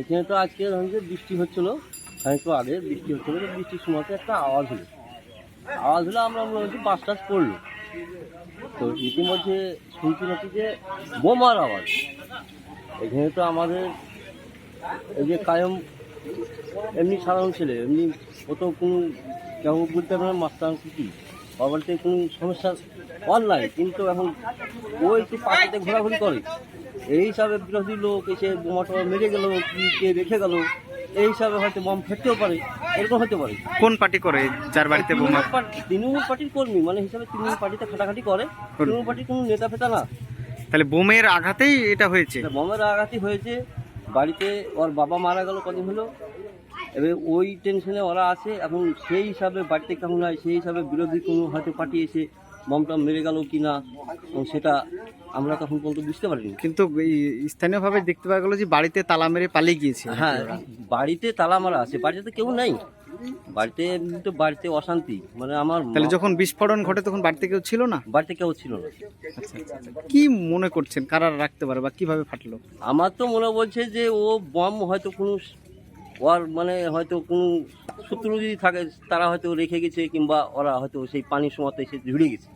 এখানে তো আজকে ধরুন যে বৃষ্টি হচ্ছিল খানিকটু আগে বৃষ্টি হচ্ছিল, তো বৃষ্টির সময়তে একটা আওয়াজ হলো। আওয়াজ হলো আমরা মনে হচ্ছে বাস টাস পড়ল তো ইতিমধ্যে শুনছি নাকি যে বোমার আওয়াজ। এখানে তো আমাদের এই যে কায়ম এমনি সাধারণ ছেলে, এমনি ও তো কোনো কেউ বলতে পারে মাস্টার কি বাবাতে কোনো সমস্যা অনলাইন কিন্তু এখন ও একটু পাখিতে ঘোরাঘুরি করে। এই হিসাবে বিরোধী লোক এসে বোমা টোমা মেরে গেল কি কে রেখে গেল এই হিসাবে হয়তো বম ফেটতেও পারে এরকম হতে পারে। কোন পার্টি করে? যার বাড়িতে বোমা? তৃণমূল পার্টি- পার্টির কর্মী মানে হিসাবে তৃণমূল পার্টিতে খাটাখাটি করে তৃণমূল পার্টির কোনো নেতা ফেতা না। তাহলে বোমের আঘাতেই এটা হয়েছে? বোমের আঘাতই হয়েছে বাড়িতে ওর বাবা মারা গেল কদিন হলো এবার ওই টেনশনে ওরা আছে এখন সেই হিসাবে বাড়িতে কেমন হয় সেই হিসাবে বিরোধী কোনো হয়তো পার্টি এসে বমটা মেরে গেল কি না সেটা আমরা তখন পর্যন্ত বুঝতে পারিনি। কিন্তু এই স্থানীয়ভাবে দেখতে পাওয়া গেল যে বাড়িতে তালা মেরে পালিয়ে গিয়েছে। হ্যাঁ বাড়িতে তালা মারা আছে বাড়িতে তো কেউ নেই। বাড়িতে তো বাড়িতে অশান্তি মানে আমার তাহলে যখন বিস্ফোরণ ঘটে তখন বাড়িতে কেউ ছিল না? বাড়িতে কেউ ছিল না। আচ্ছা আচ্ছা আচ্ছা। কি মনে করছেন? কারা রাখতে পারে বা কীভাবে ফাটলো? আমার তো মনে বলছে যে ও বম হয়তো কোনো ওর মানে হয়তো কোনো শত্রু যদি থাকে, তারা হয়তো রেখে গেছে কিংবা ওরা হয়তো সেই পানির সময়তে এসে ঝুড়ে গেছে।